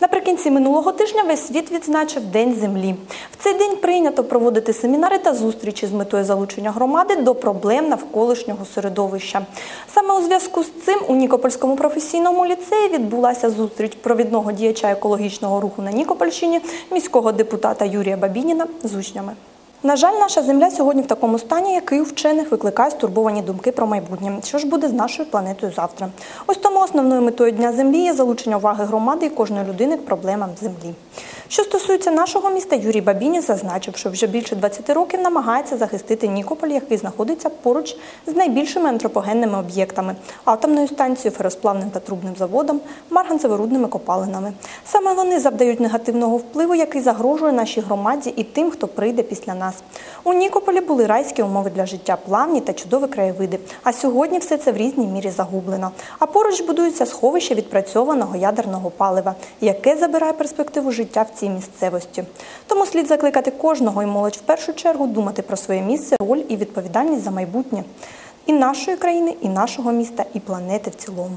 Наприкінці минулого тижня весь світ відзначив День землі. В цей день прийнято проводити семінари та зустрічі з метою залучення громади до проблем навколишнього середовища. Саме у зв'язку з цим у Нікопольському професійному ліцеї відбулася зустріч провідного діяча екологічного руху на Нікопольщині, міського депутата Юрія Бабініна з учнями. На жаль, наша земля сьогодні в такому стані, який у вчених викликає стурбовані думки про майбутнє. Що ж буде з нашою планетою завтра? Ось тому основною метою Дня землі є залучення уваги громади і кожної людини к проблемам землі. Що стосується нашого міста, Юрій Бабінін зазначив, що вже більше 20 років намагається захистити Нікополь, який знаходиться поруч з найбільшими антропогенними об'єктами атомною станцією, феросплавним та трубним заводом, марганцеворудними копалинами. Саме вони завдають негативного впливу, який загрожує нашій громаді і тим, хто прийде після нас. У Нікополі були райські умови для життя, плавні та чудові краєвиди. А сьогодні все це в різній мірі загублено. А поруч будується сховище відпрацьованого ядерного палива, яке забирає перспективу життя в цій місцевості. Тому слід закликати кожного і молодь в першу чергу думати про своє місце, роль і відповідальність за майбутнє і нашої країни, і нашого міста, і планети в цілому.